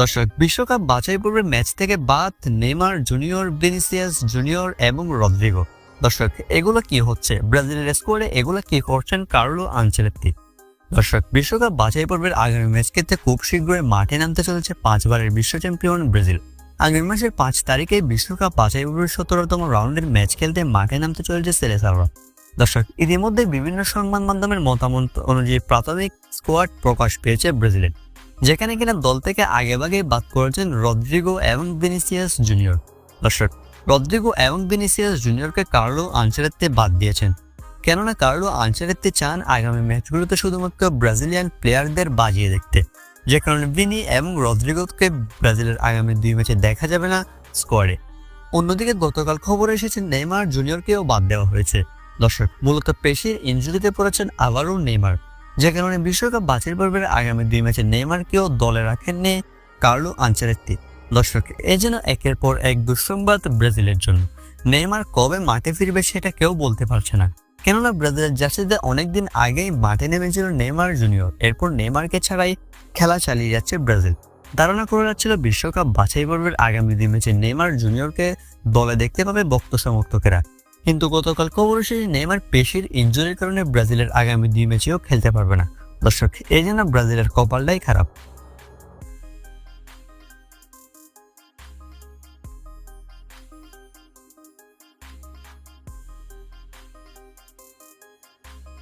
দর্শক, বিশ্বকাপ বাছাই পর্বের ম্যাচ থেকে বাদ নেইমার জুনিয়র, ভিনিসিয়াস জুনিয়র এবং রদ্রিগো। দর্শক, এগুলো কি হচ্ছে? ব্রাজিলের স্কোয়াডে এগুলো কি করছেন কার্লো আনচেলেত্তি? দর্শক, বিশ্বকাপ বাছাই পর্বের আগামী ম্যাচ খেলতে খুব শীঘ্রই মাঠে নামতে চলেছে পাঁচবারের বিশ্ব চ্যাম্পিয়ন ব্রাজিল। আগামী মাসের পাঁচ তারিখে বিশ্বকাপ বাছাই পর্বের সতেরোতম রাউন্ডের ম্যাচ খেলতে মাঠে নামতে চলেছে সেলেসাররা দর্শক, ইতিমধ্যে বিভিন্ন সংবাদ মাধ্যমের মতামত অনুযায়ী প্রাথমিক স্কোয়াড প্রকাশ পেয়েছে ব্রাজিলের। যেখানে কিনা দল থেকে আগেভাগে বাদ করেছেন রদ্রিগো এবং ভিনিসিয়াস জুনিয়র। দর্শক, রদ্রিগো এবং ভিনিসিয়াস জুনিয়রকে কার্লো আনচেলেত্তে বাদ দিয়েছেন। কেননা কার্লো আনচেলেত্তে চান আগামী ম্যাচগুলোতে শুধুমাত্র ব্রাজিলিয়ান প্লেয়ারদের বাজিয়ে দেখতে। যে কারণে ভিনি এবং রদ্রিগোকে ব্রাজিলের আগামী দুই ম্যাচে দেখা যাবে না স্কোয়াডে। অন্যদিকে গতকাল খবর এসেছে নেইমার জুনিয়রকেও বাদ দেওয়া হয়েছে। দর্শক, মূলত পেশির ইঞ্জুরিতে পড়েছেন আবারও নেইমার। যে কারণে বিশ্বকাপ বাছাই পর্বের আগামী দুই ম্যাচে নেইমারকেও দলে রাখেননি কার্লো আনচারেত্তি দর্শক, এ যেন একের পর এক দুঃসংবাদ ব্রাজিলের জন্য। নেইমার কবে মাঠে ফিরবে সেটা কেউ বলতে পারছে না। কেননা ব্রাজিলের জার্সিতে অনেকদিন আগেই মাঠে নেমেছিল নেইমার জুনিয়র। এরপর নেইমারকে ছাড়াই খেলা চালিয়ে যাচ্ছে ব্রাজিল। ধারণা করে যাচ্ছিল বিশ্বকাপ বাছাই পর্বের আগামী দুই ম্যাচে নেইমার জুনিয়রকে দলে দেখতে পাবে বক্ত সমর্থকেরা। কিন্তু গতকাল খবর এসেছে নেইমার পেশির ইঞ্জুরির কারণে ব্রাজিলের আগামী দুই ম্যাচেও খেলতে পারবে না। দর্শক, এই জন্য ব্রাজিলের কপালটাই খারাপ।